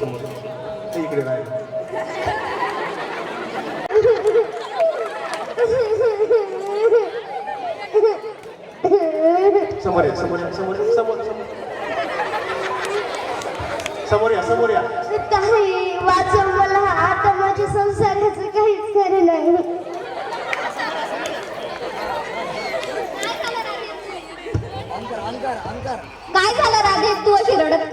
समोर. ते इकडे राहील समोर या समोर या समोर समोर समोर. या समोर या. काही वाचव मला आता माझ्या संसाराचं काहीच खरं नाही. काय झालं राधे? तू अशी रडत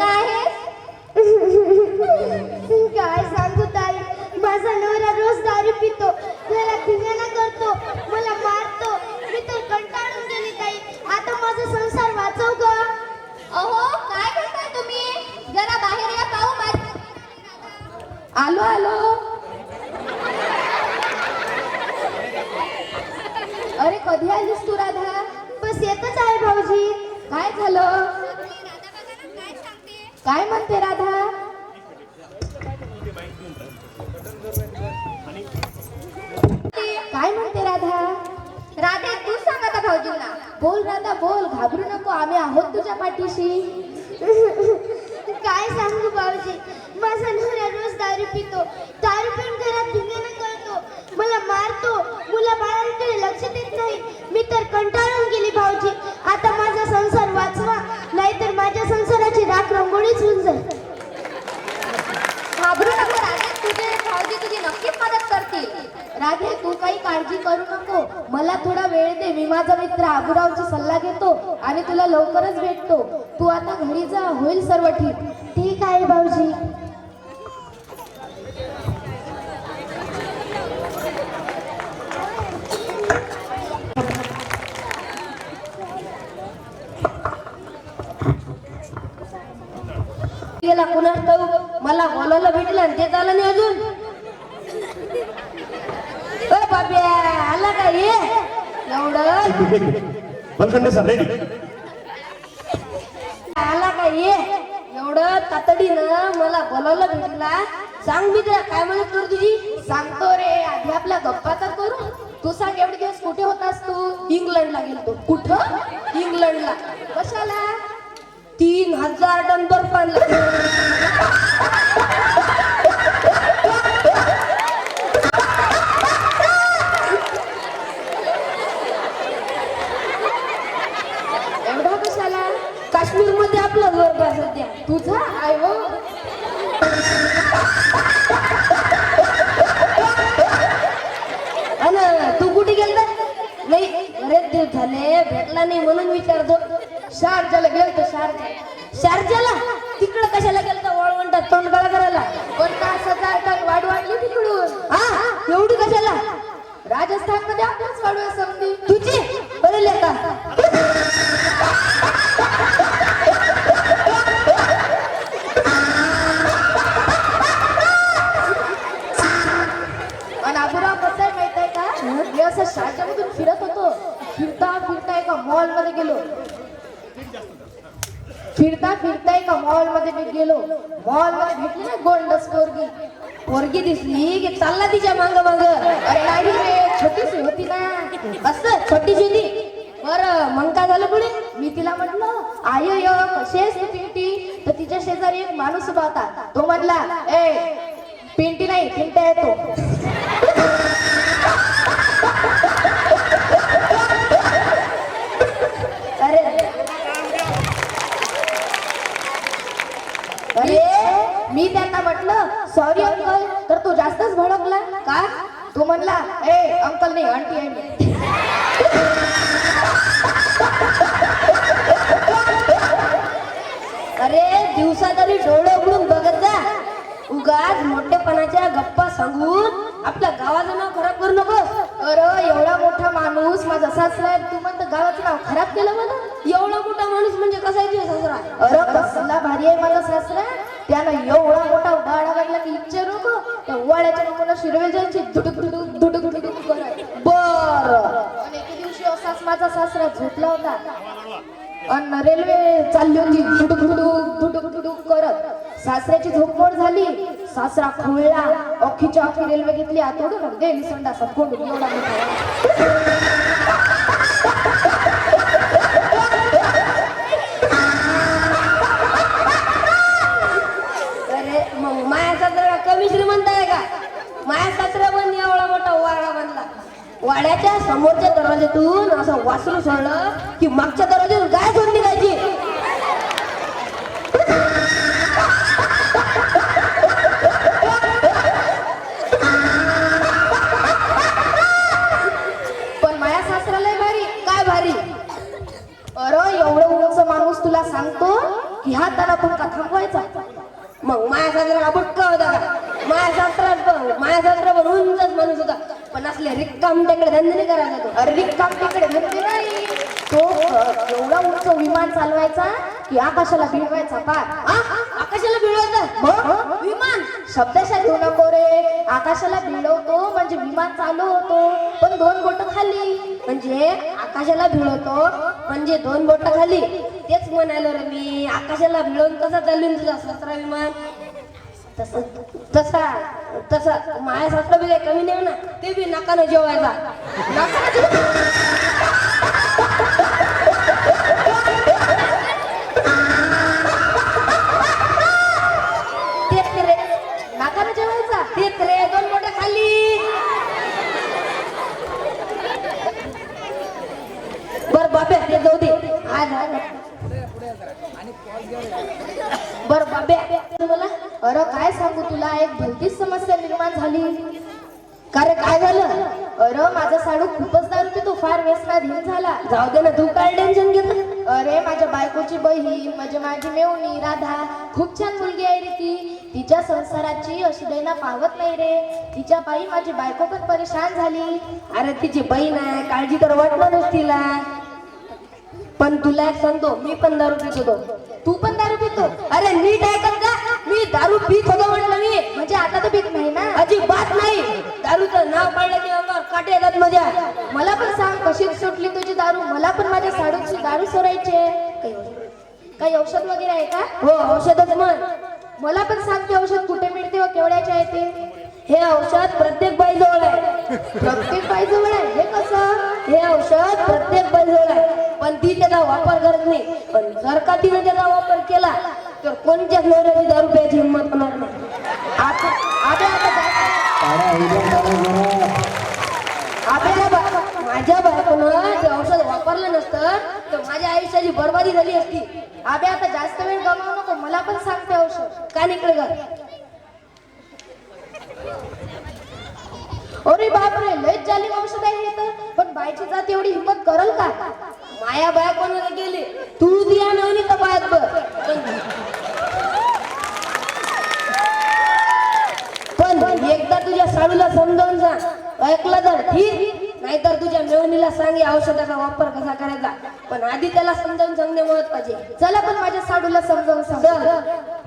कधी आलीस तू राधा? बस येतच आहे भाऊजी. काय झालं? काय म्हणते राधा? काय म्हणते राधा? राधे तू सांग आता भाऊजींना. बोल राधा बोल. घाबरू नको. आम्ही आहोत तुझ्या पाठीशी. काय सांगू भाऊजी? माझा नवरा रोज दारू पितो. दारू पिऊन घरात मला मारतो. मुला बाळांकडे लक्ष देत नाही मी तर कंटाळून गेली भाऊजी. आता माझा संसार वाचवा. नाहीतर माझ्या संसाराची राख रंगोळीच होऊन जाईल. घाबरू नको राधे तुझे भाऊजी तुझी नक्कीच मदत करतील. राधे तू काही काळजी करू नको. मला थोडा वेळ दे. मी माझा मित्र आबुरावचा सल्ला घेतो आणि तुला लवकरच भेटतो. तू आता घरी जा. होईल सर्व ठीक. ठीक आहे भाऊजी गेला कुणास ठाऊक मला बोलायला झालं नाही अजून? ओ बाब्या आला का ये एवढं? बलखंडे सर रेडी आला का ये एवढं तातडीनं मला बोलावलं भेटला. सांग मी तुला काय मदत करू तुझी आपला बर्फ सध्या तुझा आय हो. अन तू कुठे गेलता? नाही बरेच दिवस झाले भेटला नाही म्हणून विचारतो. शारजाला गेलतो शारजा. शारजाला? तिकडं कशाला गेलता? वळवंटात तोंड गळा करायला. पण तासाचा टन वाढ वाढली तिकडून. हा एवढी कशाला? राजस्थानमध्ये आपल्याच वाढू आहे समधी तुझी बरे लेका आणि आबुराव कसं आहे माहीत आहे का मी असं शारजामधून फिरत होतो फिरता फिरता एका मॉलमध्ये गेलो फिरता फिरता एका मॉलमध्ये मी गेलो मॉलमध्ये भेटली ना गोंडस पोरगी पोरगी दिसली की चालला तिच्या मांग मांग. अरे नाही रे छोटीशी होती ना. असं छोटीशी होती बर मग काय झालं पुढे? मी तिला म्हटलं आय य कशी आहेस तू पिंटी? तर तिच्या शेजारी एक माणूस उभा होता. तो म्हणला ए पिंटी नाही पिंट्या येतो अरे अरे मी म्हटलं सॉरी अंकल तर तो जास्तच भडकला का तो म्हणला ए अंकल नाही आंटी आहे मी." अरे दिवसा तरी डोळे उघडून बघत जा. उगाच मोठेपणाच्या गप्पा सांगून आपल्या गावाचं नाव खराब करू नको अरे एवढा मोठा माणूस माझा सासरा तू म्हणतो गावाचं नाव खराब केलं मला? एवढा मोठा माणूस म्हणजे कसा आहे तुझा सासरा? अरे कसला भारी आहे माझा सासरा. त्यानं एवढा मोठा वाडा लागला की इच्छा नको त्या वाड्याच्या नको शिरवे जायची धुडुक धुडुक धुडुक धुडुक करत. बर. आणि एके दिवशी असाच माझा सासरा झोपला होता. आणि रेल्वे चालली होती. धुडुक धुडुक धुटुक धुडुक करत. सासऱ्याची झोपमोड झाली. सासरा खुळला. अख्खीच्या अख्खी रेल्वे घेतली. आतोडून दे संडासात कोंडून एवढा मोठा अरे मग माया सासरा कमी श्रीमंत आहे का माया सासरा पण एवढा मोठा वाडा बांधला वाड्याच्या समोरच्या दरवाज्यातून असं वासरू सोडलं की मागच्या दरवाज्यातून गाय सोडली निघायची पण माया सासराला भारी काय भारी अरे एवढं उंच माणूस तुला सांगतो की हा त्याला पण का थांबवायचा मग माया सासरा बुटका होता का माया सासरा माया सासरा पण उंचच माणूस होता पण असले रिक्काम त्याकडे धंदे नाही करायचा तो अरे रिकाम तिकडे म्हणते नाही तो अ, एवढा उंच विमान चालवायचा की आकाशाला भिडवायचा पार. आ? आकाशाला भिडवायचं? विमान. शब्दशा घेऊ नको रे. आकाशाला भिडवतो म्हणजे विमान चालू होतो. पण दोन बोट खाली. म्हणजे आकाशाला भिळवतो म्हणजे दोन बोट खाली. तेच म्हणालो रे मी. आकाशाला भिळवून कसा चालून तुझा सतरा विमान? तसं तसा तसा. माझ्या सासरा बी काही कमी नाही ना ते बी नाकानं जेवायचा नाकानं दैना पावत नाही रे. तिच्या पायी माझी बायको पण परेशान झाली. अरे तिची बहीण आहे काळजी तर वाटणारच तिला. पण तुला एक सांगतो मी पण दारू पित होतो. तू पण दारू पितो अरे नीट ऐकत जा. मी दारू पित होतो म्हटलं मी. म्हणजे आता तर पित नाही ना. अजिबात नाही. दारूचं नाव काढलं की अंगावर काटे येतात माझ्या मला पण सांग कशी सुटली तुझी दारू? मला पण माझ्या साडूची दारू सोडायची आहे. काही औषध वगैरे आहे का? हो औषधच म्हण. मला पण सांग ते औषध कुठे मिळते व केवढ्याच्या आहे ते हे औषध प्रत्येक बाईजवळ आहे. प्रत्येक बाईजवळ आहे. हे कसं? हे औषध प्रत्येक बाईजवळ आहे. पण ती त्याचा वापर करत नाही. पण जर का तिने त्याचा वापर केला तर कोणत्याच नवऱ्याची दहा रुपयाची हिंमत होणार नाही. आता आता आता माझ्या बायकोनं जे औषध वापरलं नसतं तर माझ्या आयुष्याची बर्बादी झाली असती. अबे आता जास्त वेळ गमावू नको. मला पण सांगते औषध. का निकडे घर अरे बापरे लयच झाली औषध आहे तर. पण बायची जात एवढी हिंमत करल का? माया बायकोनं गेली तू दिया नवनी तर बायक बघ पण एकदा तुझ्या साडूला समजावून जा. ऐकलं तर ठीक. नाहीतर तुझ्या मेवणीला सांग या औषधाचा वापर कसा करायचा. पण आधी त्याला समजावून सांगणे महत्त्वाचे. चला पण माझ्या साडूला समजावून सांग.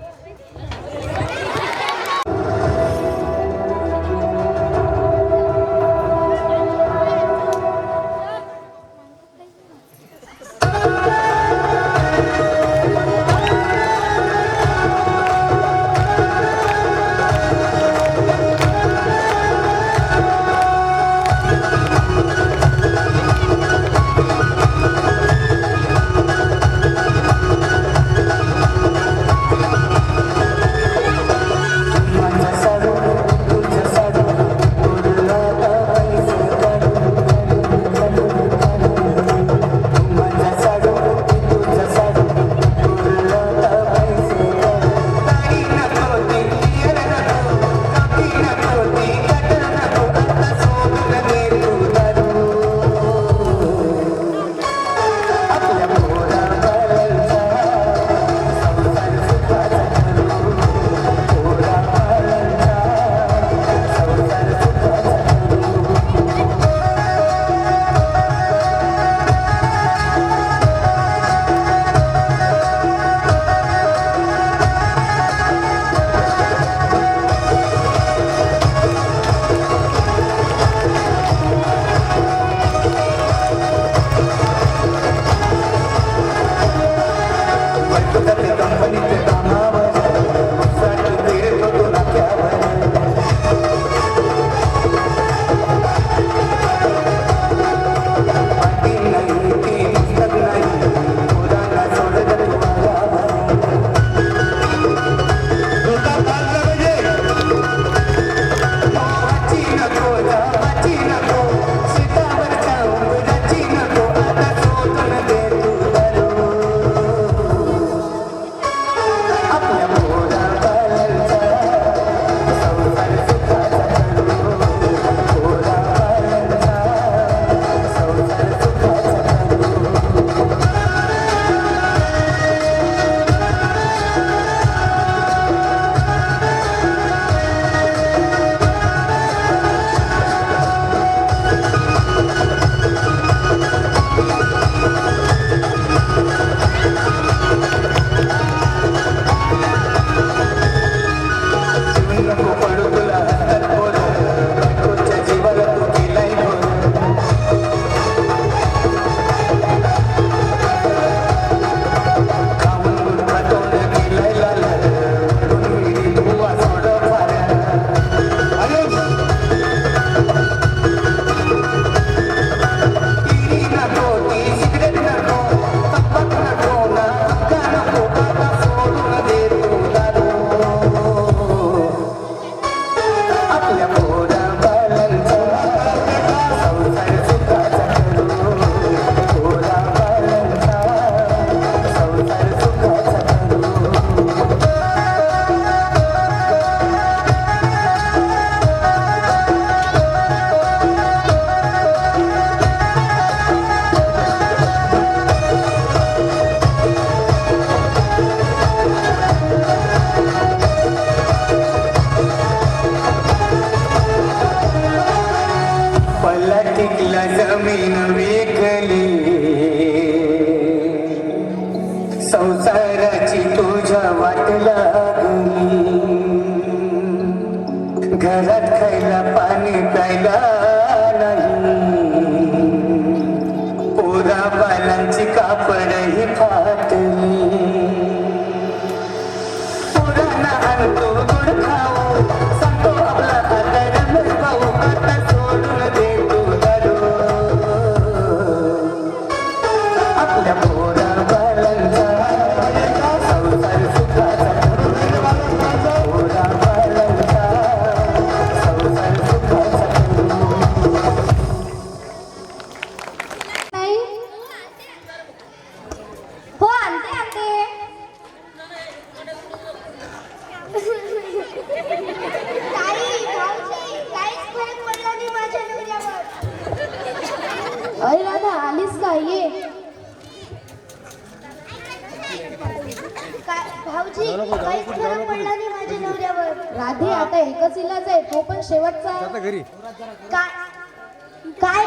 काय?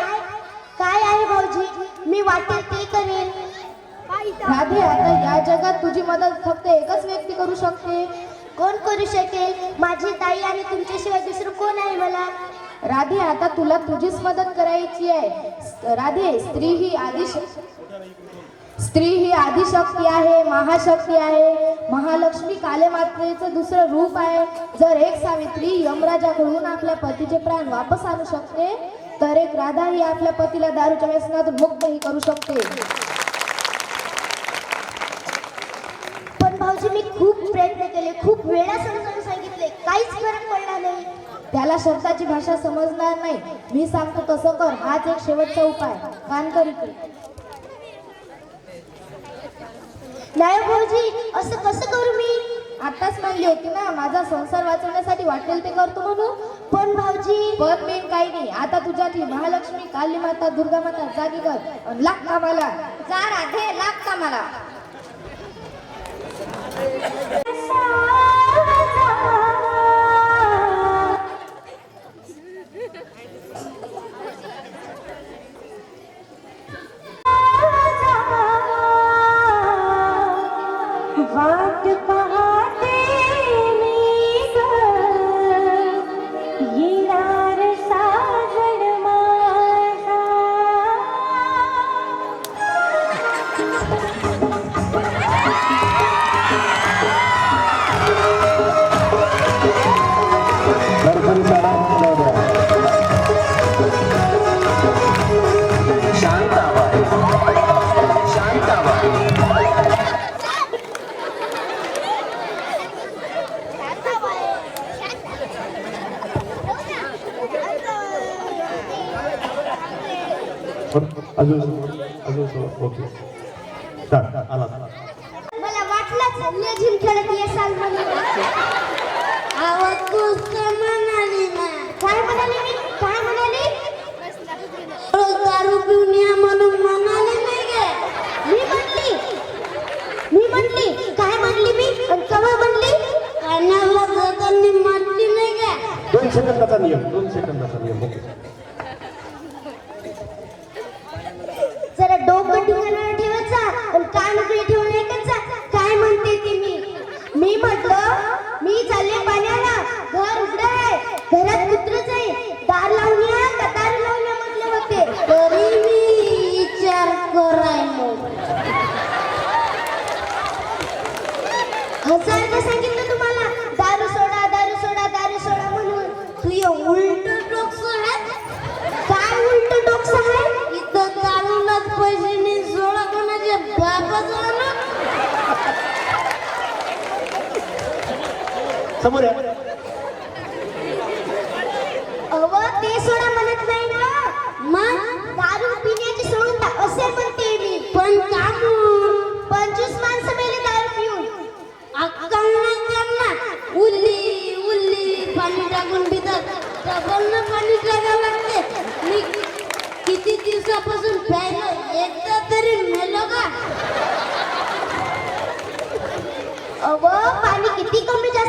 काय आहे भाऊजी? मी वाटेल ते करेन. राधे आता या जगात तुझी मदत फक्त एकच व्यक्ती करू शकते. कोण करू शकेल? माझी ताई आणि तुमच्याशिवाय दुसरं कोण आहे मला? राधे आता तुला तुझीच मदत करायची आहे. राधे स्त्री ही आदि स्त्री ही आदिशक्ती आहे महाशक्ती आहे. महालक्ष्मी काले मातेचं दुसरं रूप आहे. जर एक सावित्री यमराजाकडून आपल्या पतीचे प्राण वापस आणू शकते तर एक राधा ही आपल्या पतीला दारूच्या व्यसनातून मुक्तही करू शकते पण भाऊजी मी खूप प्रयत्न केले खूप वेळा समजावून सांगितले काहीच फरक पडला नाही त्याला शब्दाची भाषा समजणार नाही. मी सांगतो तसं कर. हाच एक शेवटचा उपाय. कान कर. नाही भाऊजी असं कसं करू मी? आताच म्हणली होती ना माझा संसार वाचवण्यासाठी वाटेल ते करतो म्हणून. पण भाऊजी पण मेन काही नाही. आता तुझ्यातली महालक्ष्मी काली माता दुर्गा माता जागी कर अन लाग कामाला. जा राधे लाग का समोर या. अव ते सोडा म्हणत नाही ना. मग दारू पिण्याची सोडून टाक असे म्हणते मी. पण पंचवीस माणसं मेले दारू पिऊन. अक्कल नाही त्यांना. उल्ली उल्ली पाणी टाकून पितात डबल पाणी टाकावं लागते. मी किती दिवसापासून प्यायलो एकदा तरी मेलो का? पाणी किती कमी जास्त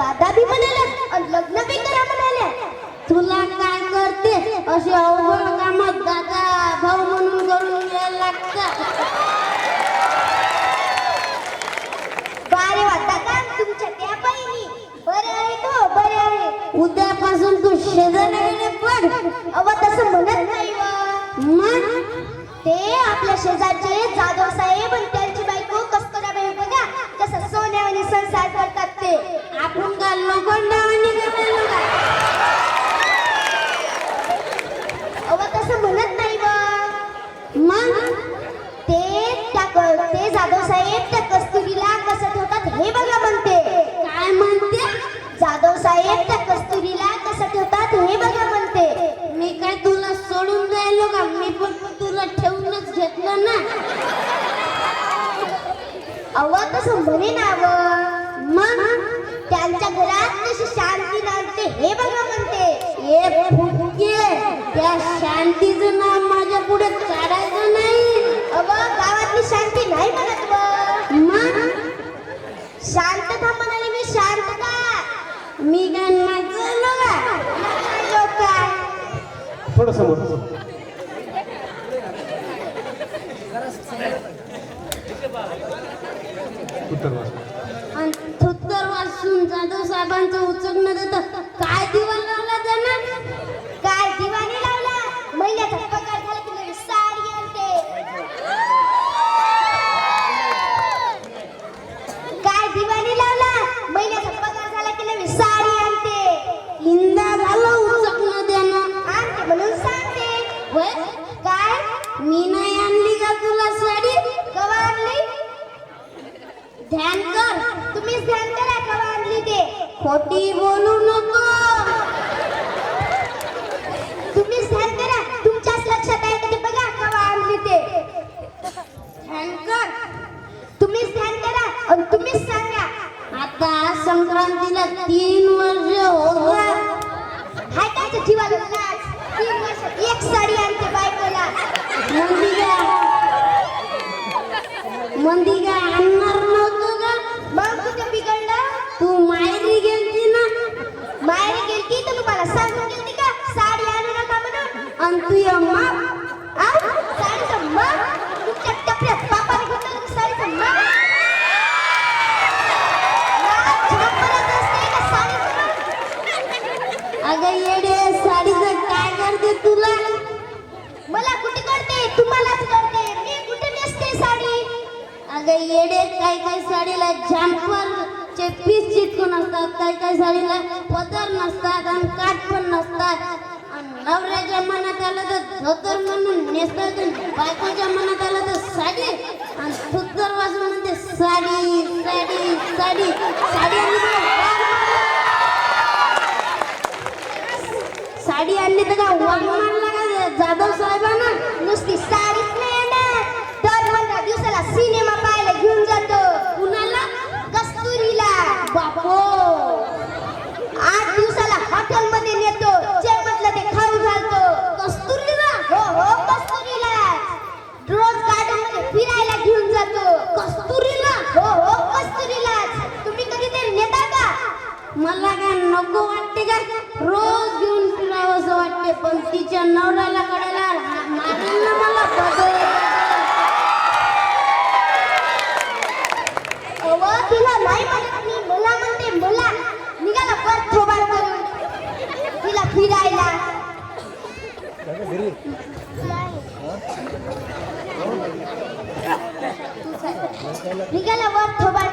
दादा बी म्हणाले आणि लग्न बी करा म्हणाले. तुला काय करते? असे अवघड कामात दादा भाऊ म्हणून करून घ्यायला लागतं बारे वा दादा तुमच्या त्या बहिणी. बरे आहे तो बरे आहे उद्यापासून तू शेजारी पड. अव तसं म्हणत नाही. मग? ते आपल्या शेजारचे जाधव साहेब घेतलं ना? अव्वा तसं म्हणे नाव. मग? त्यांच्या घरात कशी शांती लागते हे बघा म्हणते. हे फुटके त्या शांतीचं नाव माझ्या पुढे काढायचं नाही. अव गावातली शांती नाही म्हणत मग? शांतता म्हणाले मी शांतता. मी गाणं नाचलो का थोडं समोर. थुत्तर वाचून जाधव साहेबांचं उचलणं देतं काय दिवस खोटी बोलू नको. तुम्ही ध्यान करा. तुमच्याच लक्षात आहे ते बघा कवा आणली ते? ध्यान कर. तुम्ही ध्यान करा आणि तुम्हीच सांगा. आता संक्रांतीला तीन वर्ष होतात म्हणून अम्मा तू अम्मा तुमच्या टपऱ्यात घेतलं तुम्ही अगं येडे साडीचं काय करते तुला मला कुठे करते तुम्हालाच करते मी कुठे नेसते साडी अगं येडे काय काय साडीला जम्पर चे पीस चिटकून असतात काय काय साडीला पदर नसतात आणि काठ पण नसतात. नवऱ्याच्या मनात आलं तर धोतर म्हणून नेसतात बायकोच्या मनात आलं तर साडी. आणि थुत्तर वाजून म्हणते साडी साडी साडी साडी आणली साडी आणली तर का वाघ मारला का? जाधव साहेबांना नुसती साडीच नाही येणार दर पंधरा दिवसाला सिनेमा पाहायला घेऊन जातो. कुणाला? कस्तुरीला. बापो. वाटते रोज घेऊन फिरावं असं वाटते पण तिच्या नवऱ्याला कळायला मारेल ना मला तिला नाही मी. मुला म्हणते मुला निघाला परत थोबाड करून. तिला फिरायला. निघाला वर थोबाड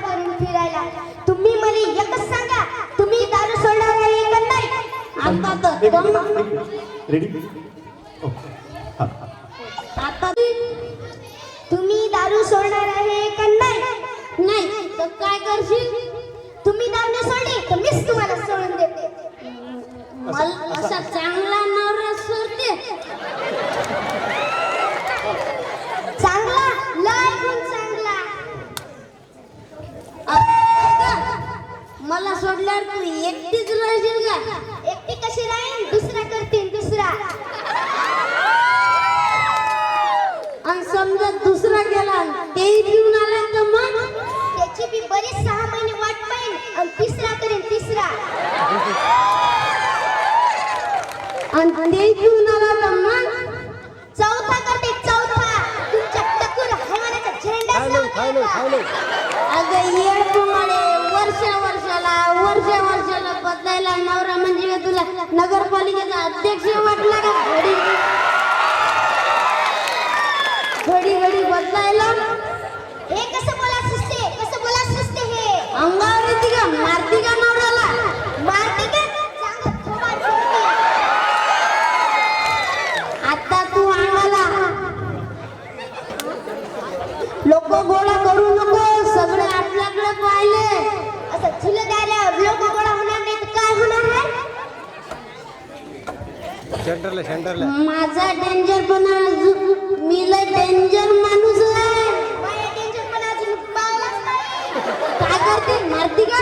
रेडी आता तुम्ही दारू सोडणार आहे का नाही? नाही तर काय करशील? तुम्ही दारू नाही सोडली तर मीच तुम्हाला सोडून देते. मला असा चांगला नवरा सोडते. चांगला? लय गुण चांगला. अक्का, मला सोडल्यावर तू एकटीच राहशील का? एकटी कशी राहील आणि चौथा चौथा. तुमच्या टकूर हवानाचा झेंडा अगं येड वर्ष वर्षाला वर्ष वर्षाला बदलायला नवरा म्हणजे तुला नगरपालिकेचा अध्यक्ष वाटला लोक गोळा करू नको. सगळे आपल्याकडे पाहिले असं झुलं द्यायला लोक गोळा होणार नाही तर काय होणार आहे? माझा डेंजर पण मी लय डेंजर माणूस आहे. माझ्या टेन्शन पण अजून पावलाच नाही. काय करते? मारती का?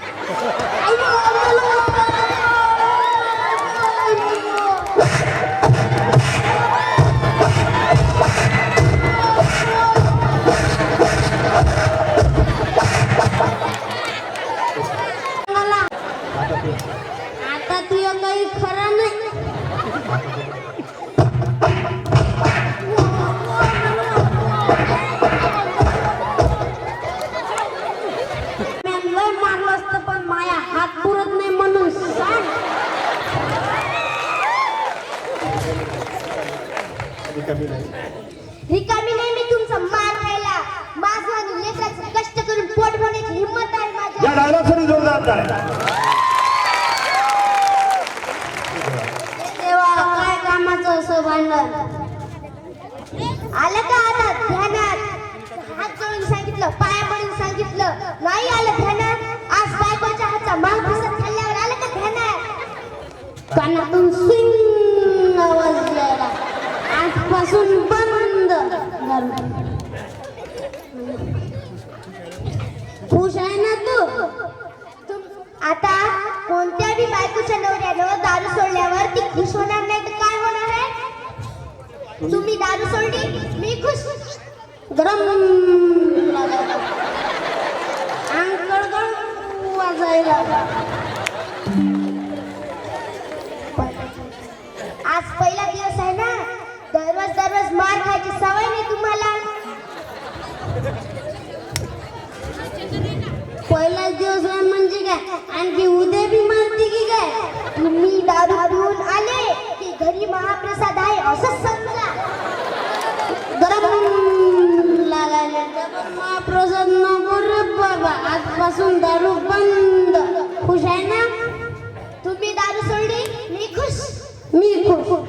कामाचं आलं का आलं? ध्यानात. हात जोडून सांगितलं पाया पडून सांगितलं. नाही आलं ध्यानात. आज बायकोच्या हातचा महाप्रसाद खाल्ल्यावर आलं का ध्यानात? कानातून सिंग वाजलेला आजपासून बंद. खुश आहे ना तू? आता तुम्ही दारू सोडली? मी खुश. गरम. अंग गळगळ वाजायला. आज पहिला दिवस आहे ना? दररोज दररोज मार खायची सवय नाही तुम्हाला. पहिलाच दिवस आहे म्हणजे काय? आणखी उद्या बी मारती की काय? तुम्ही दारू पिऊन आले की घरी महाप्रसाद आहे असं बाबा आजपासून दारू बंद. खुश आहे ना? तुम्ही दारू सोडली? मी खुश. मी खुश.